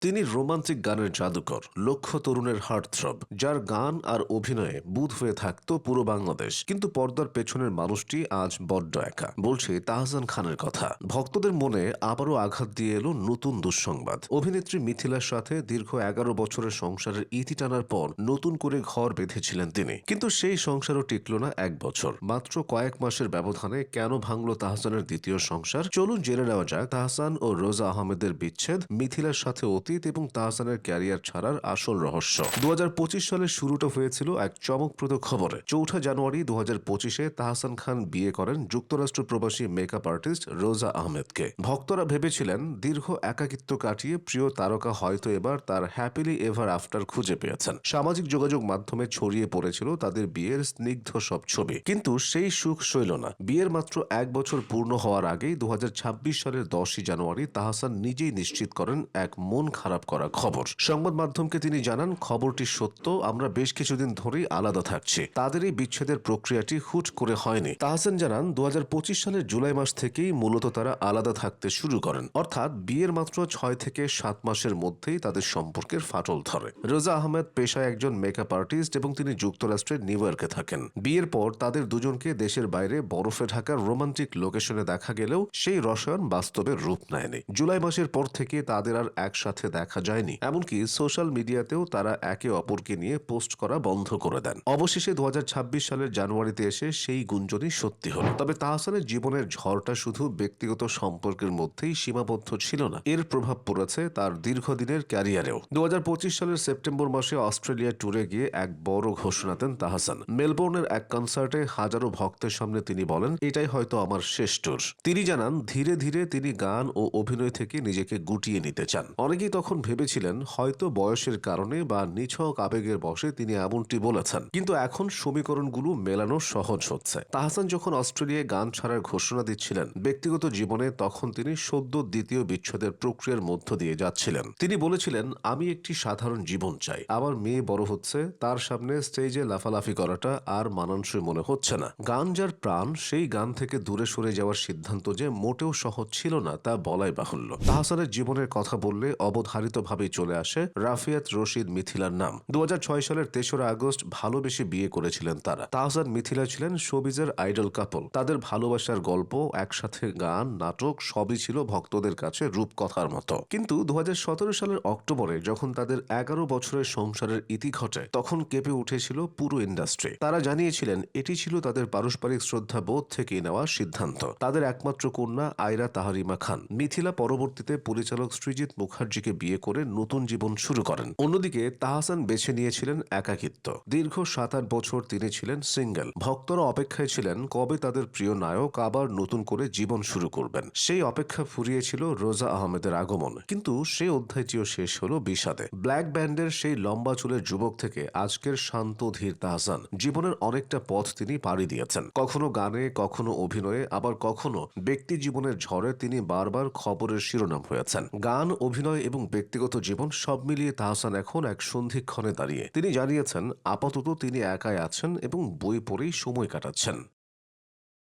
তিনি রোমান্টিক গানের জাদুকর লক্ষ তরুণের হার্টথ্রব, যার গান আর অভিনয়ে বুধ হয়ে থাকত পুরো বাংলাদেশ। কিন্তু পর্দার পেছনের মানুষটি আজ বড্ড একা। বলছে তাহসান খানের কথা। ভক্তদের মনে আবারও আঘাত দিয়ে এলো নতুন দুঃসংবাদ। অভিনেত্রী মিথিলার সাথে দীর্ঘ এগারো বছরের সংসারের ইতি টানার পর নতুন করে ঘর বেঁধেছিলেন তিনি। কিন্তু সেই সংসারও টিকল না এক বছর। মাত্র কয়েক মাসের ব্যবধানে কেন ভাঙল তাহসানের দ্বিতীয় সংসার? চলুন জেনে নেওয়া যাক। তাহসান ও রোজা আহমেদের বিচ্ছেদ, মিথিলার সাথে অতীত এবং তাহসানের ক্যারিয়ার ছাড়ার আসল রহস্য। দু সালের শুরুটা হয়েছিল এক চমকপ্রদ খবরে। চৌঠা জানুয়ারি দু পঁচিশে তাহসান খান বিয়ে করেন যুক্তরাষ্ট্র প্রবাসী মেকআপ আর্টিস্ট রোজা আহমেদকে। ভক্তরা ভেবেছিলেন দীর্ঘ একাকিত্ব কাটিয়ে প্রিয় তারকা হয়তো এবার তার হ্যাপিলি এভার আফটার খুঁজে পেয়েছেন। সামাজিক যোগাযোগ মাধ্যমে ছড়িয়ে পড়েছিল তাদের বিয়ের স্নিগ্ধ সব ছবি। কিন্তু সেই সুখ সইল না। বিয়ের মাত্র এক বছর পূর্ণ হওয়ার আগেই দু হাজার ছাব্বিশ সালের দশই জানুয়ারি তাহসান নিজেই নিশ্চিত করেন এক মন খারাপ করা খবর। সংবাদ মাধ্যমকে তিনি জানান, খবরটি সত্য, আমরা বেশ কিছুদিন ধরেই আলাদা থাকছি। তাদের এই বিচ্ছেদের প্রক্রিয়াটি হুট করে হয়নি। তাহসান জানান, দুহাজার পঁচিশ সালের জুলাই মাস থেকেই মূলত তারা আলাদা থাকতে শুরু করেন। অর্থাৎ বিয়ের মাত্র ছয় থেকে সাত মাসের মধ্যেই তাদের সম্পর্কের ফাটল ধরে। রোজা আহমেদ পেশায় একজন মেকআপ আর্টিস্ট এবং তিনি যুক্তরাষ্ট্রের নিউ ইয়র্কে থাকেন। বিয়ের পর তাদের দুজনকে দেশের বাইরে বরফে ঢাকার রোমান্টিক লোকেশনে দেখা গেলেও সেই রসায়ন বাস্তবে রূপ নেয়নি। জুলাই মাসের পর থেকে তাদের আর একসাথে দেখা যায়নি। এমনকি সোশ্যাল মিডিয়াতেও তারা একে অপরকে নিয়ে পোস্ট করা বন্ধ করে দেন। অবশেষে দু সালের জানুয়ারিতে এসে সেই গুঞ্জনই সত্যি হল। তবে তাহসানের জীবনের ঝড়টা শুধু ব্যক্তিগত সম্পর্কের মধ্যেই সীমাবদ্ধ ছিল না, এর প্রভাব পড়েছে তার দীর্ঘদিনের ক্যারিয়ারেও। দু সালের সেপ্টেম্বর মাসে অস্ট্রেলিয়া ট্যুরে গিয়ে এক বড় ঘোষণা দেন তাহসান। মেলবোর্নের এক কনসার্টে হাজারো ভক্তের সামনে তিনি বলেন, এটাই হয়তো আমার শেষ ট্যুর তিনি জানান, ধীরে ধীরে তিনি গান ও অভিনয় থেকে নিজেকে গুটিয়ে নিতে চান। অনেকেই তখন ভেবেছিলেন হয়তো বয়সের কারণে বা নিছক আবেগের বসে তিনি এমনটি বলেছেন। কিন্তু এখন সমীকরণগুলো মেলানো সহজ হচ্ছে। তাহসান যখন অস্ট্রেলিয়ায় গান ছাড়ার ঘোষণা দিচ্ছিলেন, ব্যক্তিগত জীবনে তখন তিনি সদ্য দ্বিতীয় বিচ্ছেদের প্রক্রিয়ার মধ্য দিয়ে যাচ্ছিলেন। তিনি বলেছিলেন, আমি একটি সাধারণ জীবন চাই। আমার মেয়ে বড় হচ্ছে, তার সামনে স্টেজে লাফালাফি করাটা আর মানানসই মনে হচ্ছে না। গান যার প্রাণ, সেই গান থেকে দূরে সরে যাওয়ার সিদ্ধান্ত যে মোটেও সহজ ছিল না, তা বলাই বাহুল্য। তাহসানের জীবনের কথা বললে অবধারিতভাবেই চলে আসে রাফিয়াত রশিদ মিথিলার নাম। দু হাজার ছয় সালের তেসরা আগস্ট ভালোবেসে বিয়ে করেছিলেন তারা। তাহসান মিথিলা ছিলেন শোবিজের আইডল কাপল। তাদের ভালোবাসার গল্প, একসাথে গান, নাটক সবই ছিল ভক্তদের কাছে রূপকথার মতো। কিন্তু দু সালের অক্টোবরে যখন তাদের এগারো বছরের সংসারের ইতি ঘটে, তখন কেঁপে উঠেছিল পুরো ইন্ডাস্ট্রি। তারা জানিয়েছিলেন, এটি ছিল তাদের পারস্পরিক শ্রদ্ধা বোধ থেকে নেওয়া সিদ্ধান্ত। তাদের একমাত্র কন্যা আয়রা তাহারিমা খান। মিথিলা পরবর্তীতে পরিচালক সৃজিত মুখার্জিকে বিয়ে করে নতুন জীবন শুরু করেন। অন্যদিকে তাহসান বেছে নিয়েছিলেন একাকিত্ব। দীর্ঘ সাত আট বছর তিনি ছিলেন সিঙ্গেল। ভক্তরা অপেক্ষায় ছিলেন কবে তাদের প্রিয় নায়ক আবার নতুন করে জীবন শুরু করবেন। সেই অপেক্ষা ফুরিয়েছিল রোজা আহমেদের আগমন। কিন্তু সেই অধ্যায়টিও শেষ হলো বিষাদে। ব্ল্যাক ব্যান্ডের সেই লম্বা চুলের যুবক থেকে আজকের শান্ত ধীর তাহসান জীবনের অনেকটা পথ তিনি পাড়ি দিয়েছেন। কখনো গানে, কখনো অভিনয়ে, আবার কখনো ব্যক্তি জীবনের ঝড়ে তিনি বারবার খবরের শিরোনাম হয়েছেন। গান, অভিনয় এবং ব্যক্তিগত জীবন সব মিলিয়ে তাহসান এখন এক সন্ধিক্ষণে দাঁড়িয়ে। তিনি জানিয়েছেন, আপাতত তিনি একাই আছেন এবং বই পড়েই সময় কাটাচ্ছেন।